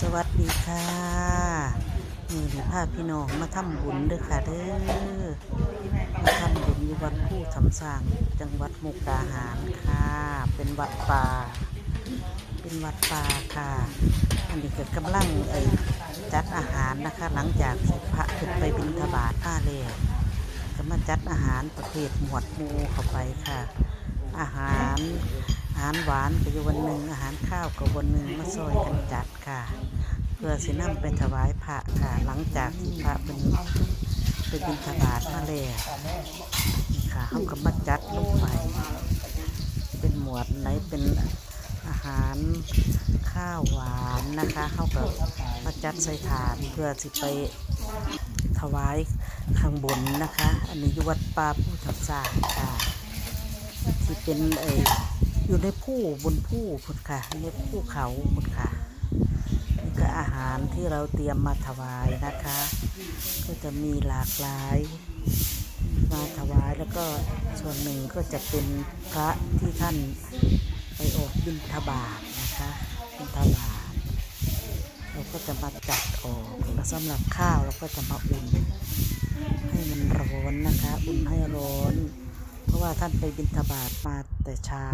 สวัสดีค่ะมือนี้พาพี่น้องมาทำบุญเด้อค่ะเด้อมาทำบุญอยู่วัดผู้ทำสร้างจังหวัดมุกดาหารค่ะ เป็นวัดป่า เป็นวัดป่าค่ะ อันนี้เก็กำลังเอ่ยจัดอาหารนะคะ หลังจากพระขึ้นไปบิณฑบาตมาแล้วก็มาจัดอาหารประเภทหมวดหมูเข้าไปค่ะ อาหารอาหารหวานก็อยู่วันหนึ่งอาหารข้าวก็วันหนึ่งมาซอยกันจัดค่ะ เพื่อสินำไปถวายพระค่ะ หลังจากที่พระเป็นเป็นบิณฑบาตมาแล้วค่ะเขาก็มาจัดลงไปเป็นหมวดไหนเป็นอาหารข้าวหวานนะคะเขาก็มาจัดใส่ถาดเพื่อสิไปถวายข้างบนนะคะ อันนี้อยู่วัดป่าผู้ทับสร้างค่ะ เป็นเอออยู่ในผู้บนผู้พุดค่ะในภูเขาพุดค่ะนี่ก็อาหารที่เราเตรียมมาถวายนะคะ ก็จะมีหลากหลายมาถวายแล้วก็ส่วนหนึ่งก็จะเป็นพระที่ท่านไปออกบิณฑบาตนะคะบิณฑบาตเราก็จะมาจัดออกแล้วสำหรับข้าวเราก็จะมาอุ่น ให้มันร้อนนะคะ อุ่นให้ร้อน เพราะว่าท่านไปบิณฑบาตมาแต่เช้า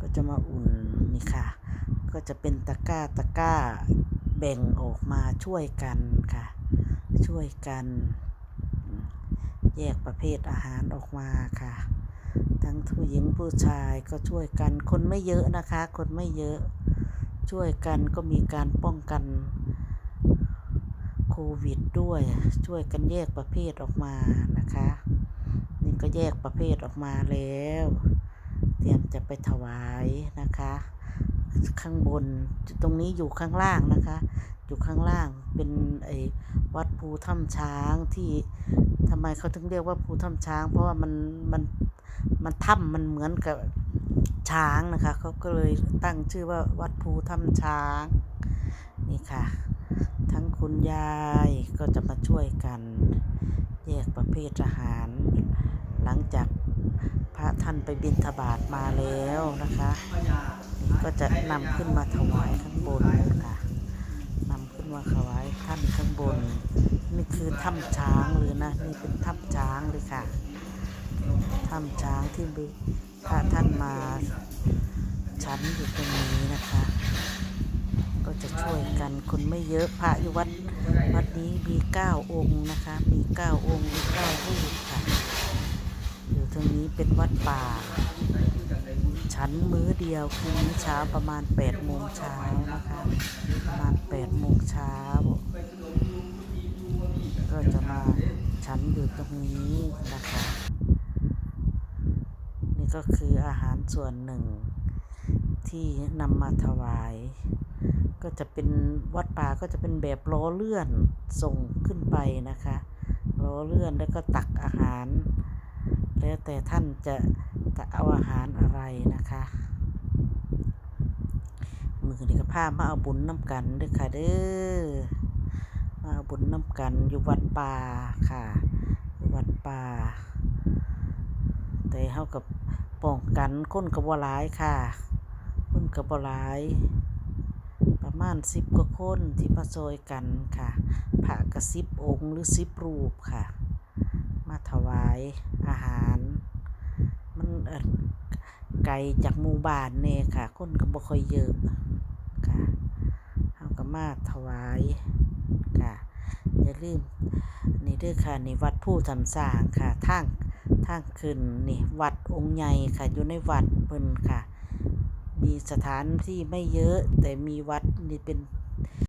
ก็จะมาอุ่นนี่ค่ะ ก็จะเป็นตะกร้าตะกร้าแบ่งออกมาช่วยกันค่ะ ช่วยกัน แยกประเภทอาหารออกมาค่ะ ทั้งผู้หญิงผู้ชายก็ช่วยกัน คนไม่เยอะนะคะ คนไม่เยอะ ช่วยกันก็มีการป้องกันโควิดด้วย ช่วยกันแยกประเภทออกมานะคะ ก็แยกประเภทออกมาแล้ว เตรียมจะไปถวายนะคะ ข้างบนตรงนี้อยู่ข้างล่างนะคะ อยู่ข้างล่างเป็นไอ้วัดภูถ้ำช้างที่ทำไมเขาถึงเรียกว่าภูถ้ำช้าง เพราะว่ามันมันมันถ้ำมันเหมือนกับช้างนะคะเขาก็เลยตั้งชื่อว่าวัดภูถ้ำช้างนี่ค่ะ ทั้งคุณยายก็จะมาช่วยกัน แยกประเภทอาหาร หลังจากพระท่านไปบิณฑบาตมาแล้วนะคะนี่ก็จะนำขึ้นมาถวายข้างบนค่ะนำขึ้นมาถวายท่านข้างบน นี่คือถ้ำช้างเลยนะนี่เป็นถ้ำช้างเลยค่ะถ้ำช้างที่พระท่านมาชั้นอยู่ตรงนี้นะคะ ก็จะช่วยกันคนไม่เยอะพระอยู่วัดวัดนี้มีเก้าองค์นะคะ มีเก้าองค์มีเก้ารูปค่ะ อยู่ตรงนี้เป็นวัดป่า ชั้นมื้อเดียวคือมื้อเช้าประมาณ8ปดโมงเช้านะคะประมาณ8ปดโมงเช้าก็จะมาชั้นอยู่ตรงนี้นะคะ นี่ก็คืออาหารส่วนหนึ่งที่นำมาถวาย ก็จะเป็นวัดป่าก็จะเป็นแบบล้อเลื่อนส่งขึ้นไปนะคะล้อเลื่อนแล้วก็ตักอาหาร แล้วแต่ท่านจะจะเอาอาหารอะไรนะคะ มือนี่ก็พามาเอาบุญน้ำกันเด้อค่ะเด้อมาเอาบุญน้ำกันอยู่วัดป่าค่ะอยู่วัดป่า แต่เฮากับป้องกันคนกับว่าหลายค่ะคนกับบ่หลาย ประมาณสิบกว่าคนที่มาซอยกันค่ะพระกระสิบองค์หรือสิบรูปค่ะ มาถวายอาหาร ไกลจากหมู่บ้านเน่ค่ะ คนก็บ่ค่อยเยอะค่ะเฮาก็มาถวายค่ะ อย่าลืมนี่เด้อค่ะนี่วัดผู้ทำสร้างค่ะทางทางขึ้นนี่วัดองค์ใหญ่ค่ะ อยู่ในวัดเพิ่นค่ะ มีสถานที่ไม่เยอะ แต่มีวัดนี่เป็น